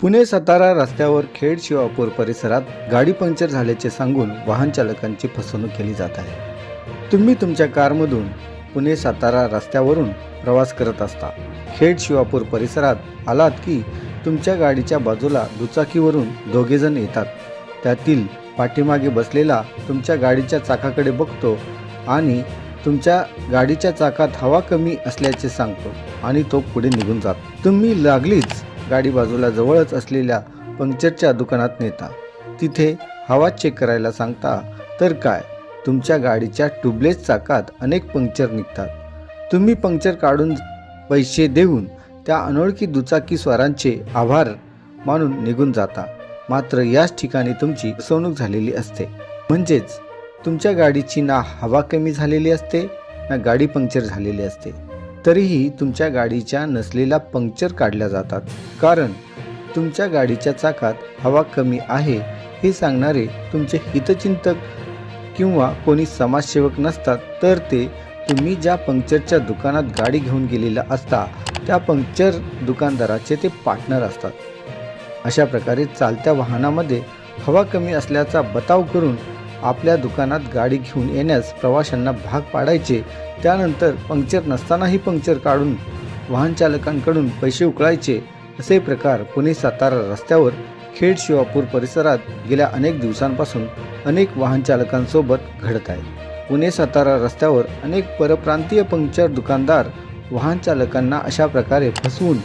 पुणे सातारा रस्त्यावर खेड शिवापूर परिसरात गाडी पंक्चर झाल्याचे सांगून वाहन चालकांची फसवणूक केली जात आहे. तुम्ही तुमच्या कारमधून पुणे सातारा रस्त्यावरून प्रवास करत असता. खेड शिवापूर परिसरात आलात की तुमच्या गाडीच्या बाजूला दुचाकीवरून दोघेजण येतात. त्यातील पाठीमागे बसलेला तुमच्या गाडीच्या चाकाकडे बघतो आणि तुमच्या गाडीच्या चाकात हवा कमी असल्याचे सांगतो आणि तो पुढे निघून जातो. तुम्ही लागलीच गाडी बाजूला जवळच असलेल्या पंक्चरच्या दुकानात नेता. तिथे हवा चेक करायला सांगता तर काय? तुमच्या गाडीच्या ट्यूबलेस चाकात अनेक पंक्चर निघतात. तुम्ही पंक्चर काढून पैसे देऊन त्या अनोळखी दुचाकीस्वारांचे आभार मानून निघून जाता. मात्र याच ठिकाणी तुमची फसवणूक झालेली असते. म्हणजेच तुमच्या गाडीची ना हवा कमी झालेली असते ना गाडी पंक्चर झालेली असते. तरीही तुमच्या गाडीच्या नसलेला पंक्चर काढल्या जातात. कारण तुमच्या गाडीच्या चाकात हवा कमी आहे हे सांगणारे तुमचे हितचिंतक किंवा कोणी समाजसेवक नसतात तर ते तुम्ही ज्या पंक्चरच्या दुकानात गाडी घेऊन गेलेला असता त्या पंक्चर दुकानदाराचे ते पार्टनर असतात. अशा प्रकारे चालत्या वाहनामध्ये हवा कमी असल्याचा बताव करून आपल्या दुकानात गाडी घेऊन येण्यास प्रवाशांना भाग पाडायचे. त्यानंतर पंक्चर नसतानाही पंक्चर काढून वाहन चालकांकडून पैसे उकळायचे. असे प्रकार पुणे सातारा रस्त्यावर खेड शिवापूर परिसरात गेल्या अनेक दिवसांपासून अनेक वाहन चालकांसोबत घडत आहे. पुणे सातारा रस्त्यावर अनेक परप्रांतीय पंक्चर दुकानदार वाहन चालकांना अशा प्रकारे फसवून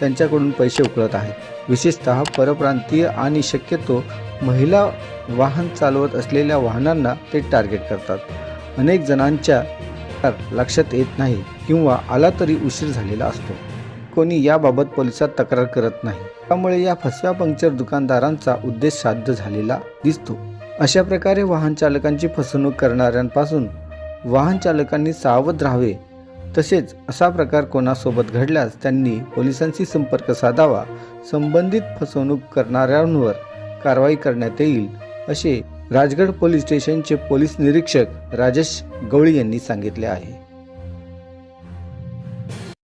त्यांच्याकडून पैसे उकळत आहेत. विशेषतः परप्रांतीय आणि शक्यतो महिला वाहन चालवत असलेल्या वाहनांना ते टार्गेट करतात. अनेक जणांच्या लक्षात येत नाही किंवा आला तरी उशीर झालेला असतो. कोणी याबाबत पोलिसात तक्रार करत नाही. त्यामुळे या फसव्या पंक्चर दुकानदारांचा उद्देश साध्य झालेला दिसतो. अशा प्रकारे वाहन चालकांची फसवणूक करणाऱ्यांपासून वाहन चालकांनी सावध राहावे तसेच असा प्रकार कोणासोबत घडल्यास त्यांनी पोलिसांशी संपर्क साधावा संबंधित फसवणूक करणाऱ्यांवर कारवाई करण्यात येईल असे राजगड पोलीस स्टेशनचे पोलीस निरीक्षक राजेश गवळी यांनी सांगितले आहे.